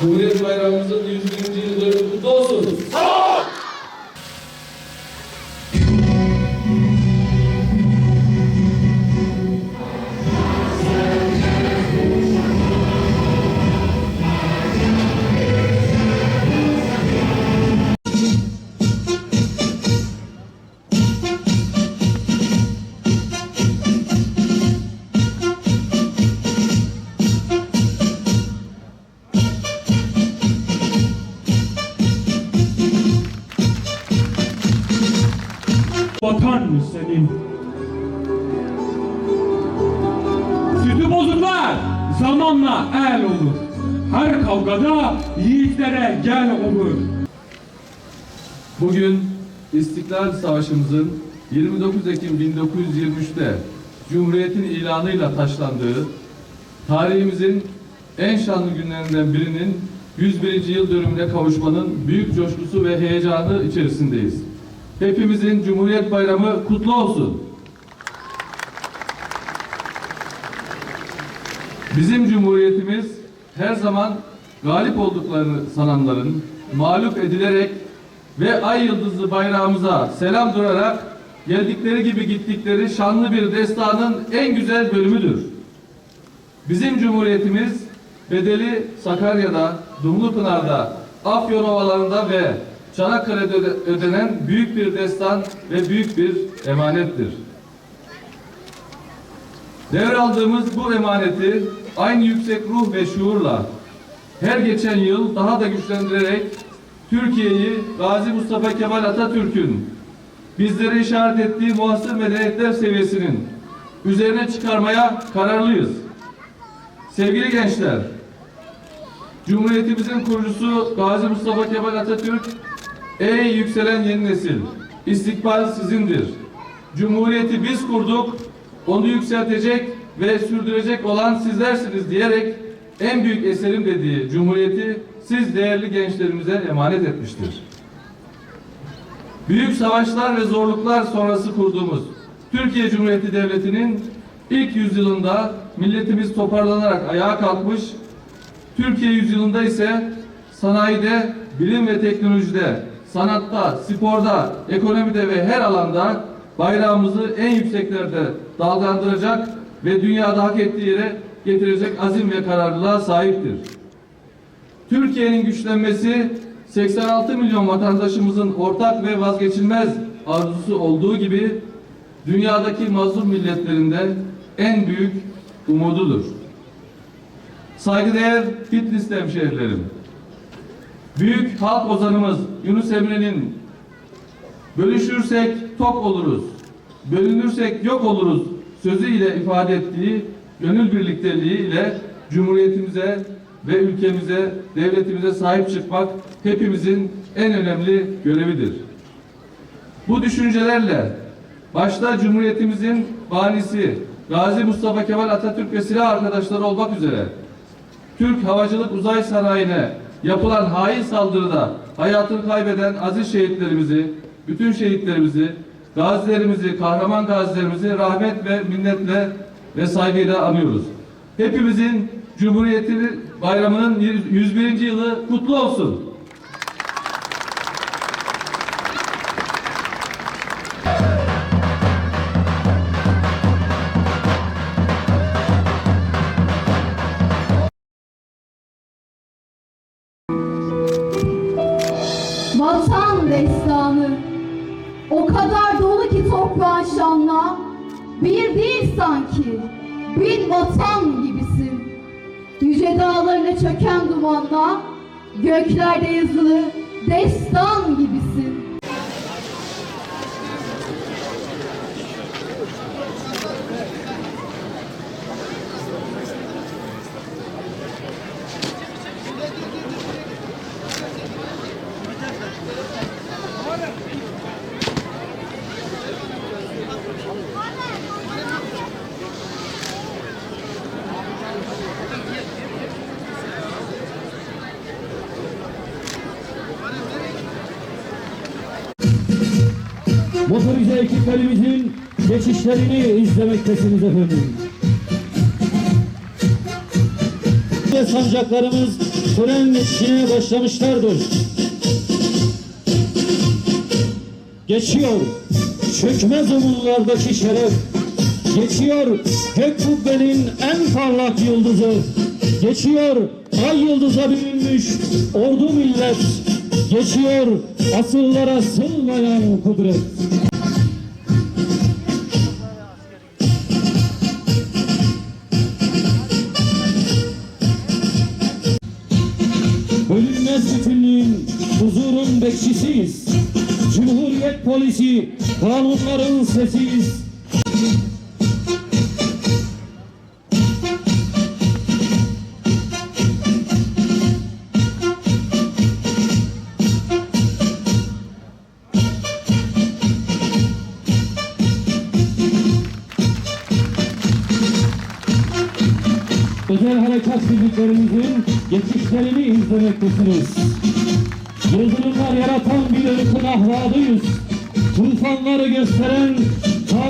Cumhuriyet Bayramımızın 101. yıl dönümü olsun. Vatan senin. Sütü bozuklar zamanla el olur. Her kavgada yiğitlere gel olur. Bugün İstiklal Savaşımızın 29 Ekim 1923'te Cumhuriyet'in ilanıyla taşlandığı, tarihimizin en şanlı günlerinden birinin 101. yıl dönümüne kavuşmanın büyük coşkusu ve heyecanı içerisindeyiz. Hepimizin Cumhuriyet Bayramı kutlu olsun. Bizim Cumhuriyetimiz her zaman galip olduklarını sananların mağlup edilerek ve ay yıldızlı bayrağımıza selam durarak geldikleri gibi gittikleri şanlı bir destanın en güzel bölümüdür. Bizim Cumhuriyetimiz bedeli Sakarya'da, Dumlupınar'da, Afyon ovalarında ve Çanakkale'de öde- ödenen büyük bir destan ve büyük bir emanettir. Devraldığımız bu emaneti aynı yüksek ruh ve şuurla her geçen yıl daha da güçlendirerek Türkiye'yi Gazi Mustafa Kemal Atatürk'ün bizlere işaret ettiği muasır medeniyetler seviyesinin üzerine çıkarmaya kararlıyız. Sevgili gençler, Cumhuriyetimizin kurucusu Gazi Mustafa Kemal Atatürk, ey yükselen yeni nesil, istikbal sizindir. Cumhuriyeti biz kurduk, onu yükseltecek ve sürdürecek olan sizlersiniz diyerek en büyük eserim dediği Cumhuriyeti siz değerli gençlerimize emanet etmiştir. Büyük savaşlar ve zorluklar sonrası kurduğumuz Türkiye Cumhuriyeti Devleti'nin ilk yüzyılında milletimiz toparlanarak ayağa kalkmış, Türkiye yüzyılında ise sanayide, bilim ve teknolojide, sanatta, sporda, ekonomide ve her alanda bayrağımızı en yükseklerde dalgalandıracak ve dünyada hak ettiği yere getirecek azim ve kararlılığa sahiptir. Türkiye'nin güçlenmesi 86 milyon vatandaşımızın ortak ve vazgeçilmez arzusu olduğu gibi dünyadaki mazlum milletlerinde en büyük umududur. Saygıdeğer Bitlis hemşehrilerim, büyük halk ozanımız Yunus Emre'nin bölüşürsek tok oluruz, bölünürsek yok oluruz sözüyle ifade ettiği gönül birlikteliği ile Cumhuriyetimize ve ülkemize, devletimize sahip çıkmak hepimizin en önemli görevidir. Bu düşüncelerle başta Cumhuriyetimizin banisi Gazi Mustafa Kemal Atatürk ve silah arkadaşları olmak üzere Türk havacılık uzay sanayine yapılan hain saldırıda hayatını kaybeden aziz şehitlerimizi, bütün şehitlerimizi, gazilerimizi, kahraman gazilerimizi rahmet ve minnetle ve saygıyla anıyoruz. Hepimizin Cumhuriyeti Bayramı'nın 101. yılı kutlu olsun. Vatan destanı o kadar dolu ki toprağın şanla bir değil sanki bin vatan gibisin. Yüce dağlarına çöken dumanla göklerde yazılı destan gibisin. Motorize ekiplerimizin geçişlerini izlemektesiniz efendim. ve sancaklarımız tören işine başlamışlardır. Geçiyor çökmez umurlardaki şeref. Geçiyor gök kubbenin en parlak yıldızı. Geçiyor ay yıldıza bürünmüş ordu millet. Geçiyor asıllara sığmayan kudret. Bölünmez bütünlüğün, huzurun bekçisiyiz. Cumhuriyet polisi, kanunların sesiyiz. Özel harekat birliklerimizin geçişlerini izlemektesiniz. Yıldırımlar yaratan bir ırkın ahladıyız. Tufanları gösteren